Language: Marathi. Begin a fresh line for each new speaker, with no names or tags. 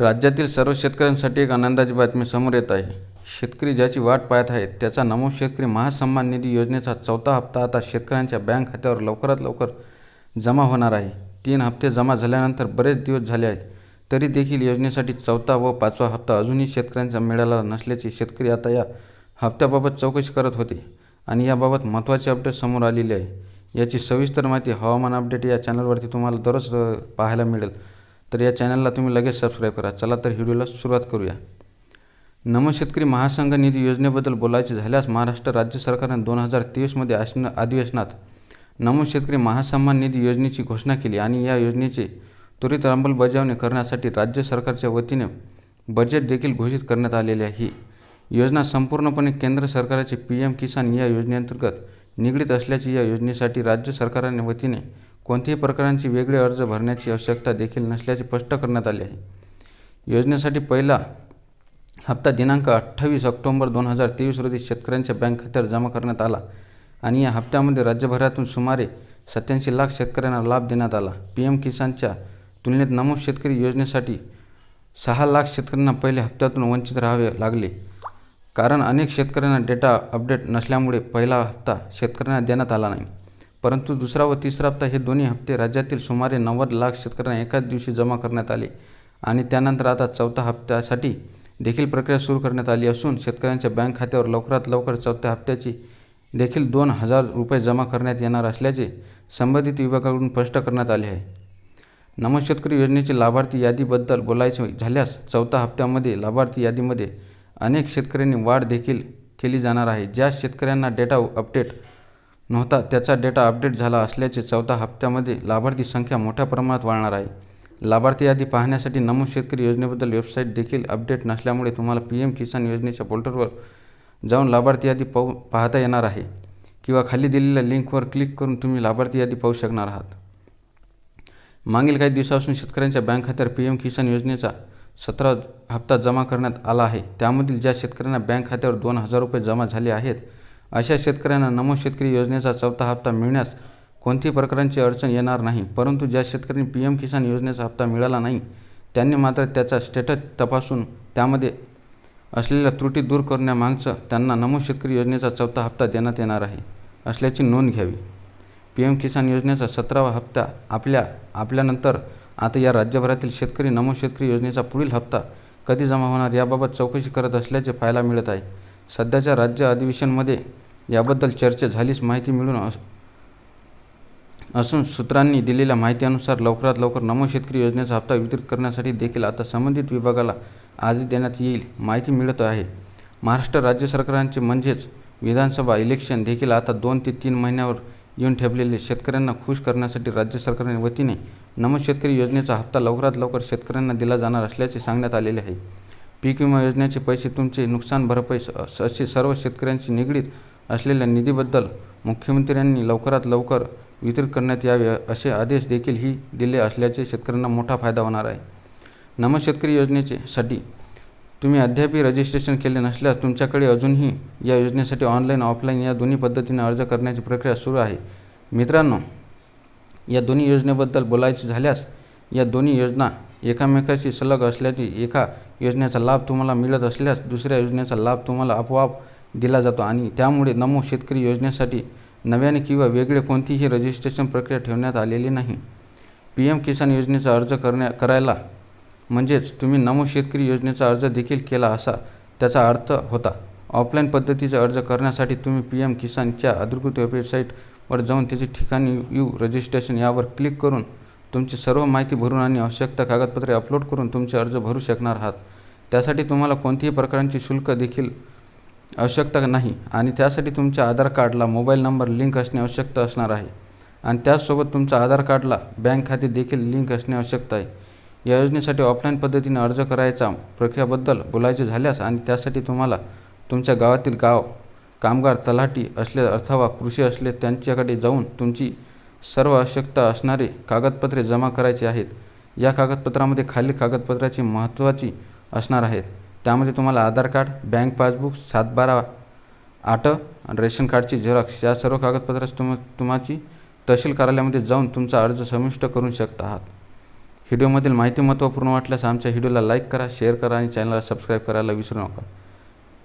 राज्यातील सर्व शेतकऱ्यांसाठी एक आनंदाची बातमी समोर येत आहे. शेतकरी ज्याची वाट पाहत आहेत त्याचा नमो शेतकरी महासन्मान निधी योजनेचा चौथा हप्ता आता शेतकऱ्यांच्या बँक खात्यावर लवकरात लवकर जमा होणार आहे. तीन हप्ते जमा झाल्यानंतर बरेच दिवस झाले आहेत तरी देखील योजनेसाठी चौथा व पाचवा हप्ता अजूनही शेतकऱ्यांचा मिळाला नसल्याचे शेतकरी आता या हप्त्याबाबत चौकशी करत होते आणि याबाबत महत्त्वाचे अपडेट समोर आलेले आहे. याची सविस्तर माहिती हवामान अपडेट या चॅनलवरती तुम्हाला दररोज पाहायला मिळेल. तर या चॅनलला तुम्ही लगेच सबस्क्राईब करा. चला तर व्हिडिओला सुरुवात करूया. नम शेतकरी महासंघ निधी योजनेबद्दल बोलायचे झाल्यास महाराष्ट्र राज्य सरकारने दोन हजार तेवीसमध्ये आसन अधिवेशनात नमो शेतकरी महासन्मान निधी योजनेची घोषणा केली आणि या योजनेचे त्वरित अंमलबजावणी करण्यासाठी राज्य सरकारच्या वतीने बजेट देखील घोषित करण्यात आलेले आहे. ही योजना संपूर्णपणे केंद्र सरकारचे पी एम किसान या योजनेअंतर्गत निगडीत असल्याची या योजनेसाठी राज्य सरकारने वतीने कोणत्याही प्रकारांची वेगळे अर्ज भरण्याची आवश्यकता देखील नसल्याचे स्पष्ट करण्यात आले आहे. योजनेसाठी पहिला हप्ता दिनांक अठ्ठावीस ऑक्टोंबर दोन हजार तेवीस रोजी शेतकऱ्यांच्या बँक खात्यावर जमा करण्यात आला आणि या हप्त्यामध्ये राज्यभरातून सुमारे सत्याऐंशी लाख शेतकऱ्यांना लाभ देण्यात आला. पी एम किसानच्या तुलनेत नमो शेतकरी योजनेसाठी सहा लाख शेतकऱ्यांना पहिल्या हप्त्यातून वंचित राहावे लागले. कारण अनेक शेतकऱ्यांना डेटा अपडेट नसल्यामुळे पहिला हप्ता शेतकऱ्यांना देण्यात आला नाही. परंतु दुसरा व तिसरा हप्ता हे दोन्ही हप्ते राज्यातील सुमारे नव्वद लाख शेतकऱ्यांना एकाच दिवशी जमा करण्यात आले आणि त्यानंतर आता चौथ्या हप्त्यासाठी देखील प्रक्रिया सुरू करण्यात आली असून शेतकऱ्यांच्या बँक खात्यावर लवकरात लवकर चौथ्या हप्त्याची देखील दोन हजार रुपये जमा करण्यात येणार असल्याचे संबंधित विभागाकडून स्पष्ट करण्यात आले आहे. नमो शेतकरी योजनेची लाभार्थी यादीबद्दल बोलायचे झाल्यास चौथ्या हप्त्यामध्ये लाभार्थी यादीमध्ये अनेक शेतकऱ्यांनी वाढ देखील केली जाणार आहे. ज्या शेतकऱ्यांना डेटा अपडेट नव्हता. त्याचा डेटा अपडेट झाला असल्याचे चौदा हप्त्यामध्ये लाभार्थी संख्या मोठ्या प्रमाणात वाढणार आहे. लाभार्थी यादी पाहण्यासाठी नमो शेतकरी योजनेबद्दल वेबसाईट देखील अपडेट नसल्यामुळे तुम्हाला पी एम किसान योजनेच्या पोर्टलवर जाऊन लाभार्थी यादी पाहू पाहता येणार आहे किंवा खाली दिलेल्या लिंकवर क्लिक करून तुम्ही लाभार्थी यादी पाहू शकणार आहात. मागील काही दिवसापासून शेतकऱ्यांच्या बँक खात्यावर पी एम किसान योजनेचा सतरा हप्ता जमा करण्यात आला आहे. त्यामधील ज्या शेतकऱ्यांना बँक खात्यावर दोन हजार रुपये जमा झाले आहेत अशा शेतकऱ्यांना नमो शेतकरी योजनेचा चौथा हप्ता मिळण्यास कोणतीही प्रकारांची अडचण येणार नाही परंतु ज्या शेतकऱ्यांनी पी एम किसान योजनेचा हप्ता मिळाला नाही त्यांनी मात्र त्याचा स्टेटस तपासून त्यामध्ये असलेल्या त्रुटी दूर करण्यामागचं त्यांना नमो शेतकरी योजनेचा चौथा हप्ता देण्यात येणार आहे असल्याची नोंद घ्यावी. पी एम किसान योजनेचा सतरावा हप्ता आपल्या आपल्यानंतर आता या राज्यभरातील शेतकरी नमो शेतकरी योजनेचा पुढील हप्ता कधी जमा होणार याबाबत चौकशी करत असल्याचे पाहायला मिळत आहे. सध्याच्या राज्य अधिवेशनमध्ये याबद्दल चर्चा झालीच माहिती मिळून अस असून सूत्रांनी दिलेल्या माहितीनुसार लवकरात लवकर नमो शेतकरी योजनेचा हप्ता वितरित करण्यासाठी देखील आता संबंधित विभागाला आदेश देण्यात येईल माहिती मिळत आहे. महाराष्ट्र राज्य सरकारांचे म्हणजेच विधानसभा इलेक्शन देखील आता दोन ते तीन महिन्यावर येऊन ठेवलेले शेतकऱ्यांना खुश करण्यासाठी राज्य सरकारने वतीने नमो शेतकरी योजनेचा हप्ता लवकरात लवकर शेतकऱ्यांना दिला जाणार असल्याचे सांगण्यात आलेले आहे. पीक विमा योजनेचे पैसे तुमचे नुकसान भरपाई असे सर्व शेतकऱ्यांशी निगडीत असलेल्या निधीबद्दल मुख्यमंत्र्यांनी लवकरात लवकर वितरित करण्यात यावे असे आदेश देखील ही दिले असल्याचे शेतकऱ्यांना मोठा फायदा होणार आहे. नमशेतकरी योजनेचे साठी तुम्ही अद्यापही रजिस्ट्रेशन केले नसल्यास तुमच्याकडे अजूनही या योजनेसाठी ऑनलाईन ऑफलाईन या दोन्ही पद्धतीने अर्ज करण्याची प्रक्रिया सुरू आहे. मित्रांनो या दोन्ही योजनेबद्दल बोलायचे झाल्यास या दोन्ही योजना एकामेकाशी सलग असल्याची एका योजनेचा लाभ तुम्हाला मिळत असल्यास दुसऱ्या योजनेचा लाभ तुम्हाला आपोआप दिला जातो आणि त्यामुळे नमो शेतकरी योजनेसाठी नव्याने किंवा वेगळे कोणतीही रजिस्ट्रेशन प्रक्रिया ठेवण्यात आलेली नाही. पी एम किसान योजनेचा अर्ज करण्या करायला म्हणजेच तुम्ही नमो शेतकरी योजनेचा अर्ज देखील केला असा त्याचा अर्थ होता. ऑफलाईन पद्धतीचा अर्ज करण्यासाठी तुम्ही पी एम किसानच्या अधिकृत वेबसाईटवर जाऊन त्याची ठिकाणी यू रजिस्ट्रेशन यावर क्लिक करून तुमची सर्व माहिती भरून आणि आवश्यकता कागदपत्रे अपलोड करून तुमचे अर्ज भरू शकणार आहात. त्यासाठी तुम्हाला कोणत्याही प्रकारांची शुल्क देखील आवश्यकता नाही आणि त्यासाठी तुमच्या आधार कार्डला मोबाईल नंबर लिंक असणे आवश्यकता असणार आहे. आणि त्याचसोबत तुमच्या आधार कार्डला बँक खाते देखील लिंक असणे आवश्यकता आहे. या योजनेसाठी ऑफलाईन पद्धतीने अर्ज करायचा प्रक्रियाबद्दल बोलायचे झाल्यास आणि त्यासाठी तुम्हाला तुमच्या गावातील गाव कामगार तलाठी असले अथवा कृषी असले त्यांच्याकडे जाऊन तुमची सर्व आवश्यकता असणारे कागदपत्रे जमा करायची आहेत. या कागदपत्रामध्ये खालील कागदपत्राची महत्त्वाची असणार आहेत. त्यामध्ये तुम्हाला आधार कार्ड बँक पासबुक सातबारा आठ आणि रेशन कार्डची झेरॉक्स या सर्व कागदपत्रास तुम तुमची तहसील कार्यालयामध्ये जाऊन तुमचा अर्ज समाविष्ट करू शकता आहात. व्हिडिओमधील माहिती महत्त्वपूर्ण वाटल्यास आमच्या व्हिडिओला लाईक करा शेअर करा आणि चॅनलला सबस्क्राईब करायला विसरू नका.